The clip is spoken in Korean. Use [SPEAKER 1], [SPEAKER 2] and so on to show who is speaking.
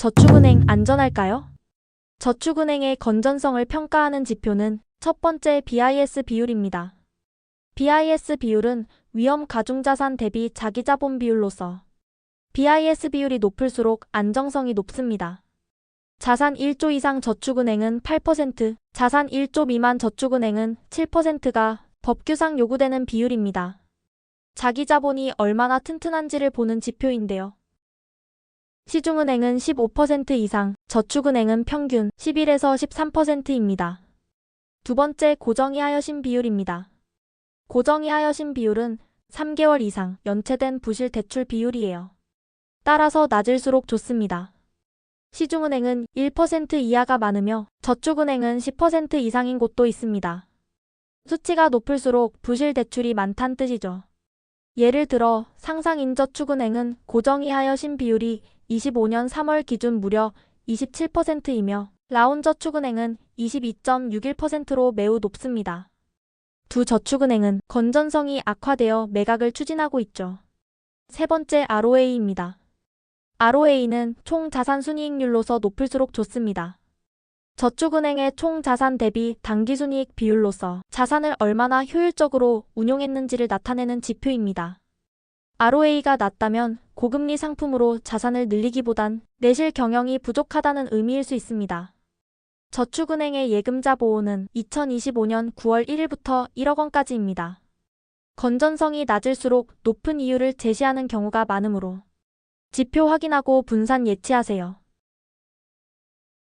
[SPEAKER 1] 저축은행 안전할까요? 저축은행의 건전성을 평가하는 지표는 첫 번째 BIS 비율입니다. BIS 비율은 위험 가중자산 대비 자기자본 비율로서 BIS 비율이 높을수록 안정성이 높습니다. 자산 1조 이상 저축은행은 8%, 자산 1조 미만 저축은행은 7%가 법규상 요구되는 비율입니다. 자기 자본이 얼마나 튼튼한지를 보는 지표인데요. 시중은행은 15% 이상, 저축은행은 평균 11에서 13%입니다. 두 번째 고정이 하여신 비율입니다. 고정이 하여신 비율은 3개월 이상 연체된 부실 대출 비율이에요. 따라서 낮을수록 좋습니다. 시중은행은 1% 이하가 많으며 저축은행은 10% 이상인 곳도 있습니다. 수치가 높을수록 부실 대출이 많단 뜻이죠. 예를 들어 상상인저축은행은 고정이 하여신 비율이 25년 3월 기준 무려 27%이며 라운저축은행은 22.61%로 매우 높습니다. 두 저축은행은 건전성이 악화되어 매각을 추진하고 있죠. 세 번째 ROA입니다. ROA는 총 자산 순이익률로서 높을수록 좋습니다. 저축은행의 총 자산 대비 당기순이익 비율로서 자산을 얼마나 효율적으로 운용했는지를 나타내는 지표입니다. ROA가 낮다면 고금리 상품으로 자산을 늘리기보단 내실 경영이 부족하다는 의미일 수 있습니다. 저축은행의 예금자 보호는 2025년 9월 1일부터 1억 원까지입니다. 건전성이 낮을수록 높은 이유를 제시하는 경우가 많으므로 지표 확인하고 분산 예치하세요.